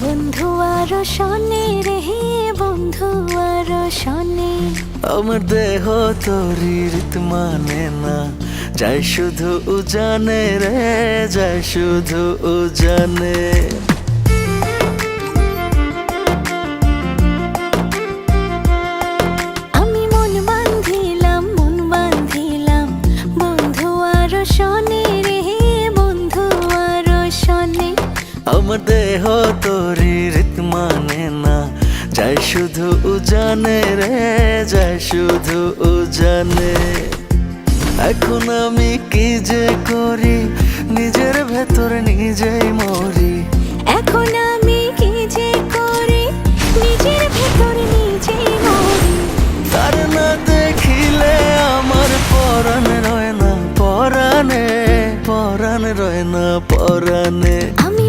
বন্ধু আর শনে রে বন্ধু আর শনে। আমার দেহ তোরি রীত মানে না। যাই শুধু উজানে রে যাই শুধু উজানে। বন্ধু আর শনি রে বন্ধু আর শনি। আমার দেহ তোরি রীত মানে না। যাই শুধু উজানে রে যাই শুধু উজানে। এখন আমি কি যে করি? নিজের ভেতর নিজেই মরি। এখন আমি কি যে করি? নিজের ভেতর নিজেই মরি। তার না দেখিলে আমার পরাণ রয় না পরাণে পরাণ রয় না পরাণে। আমি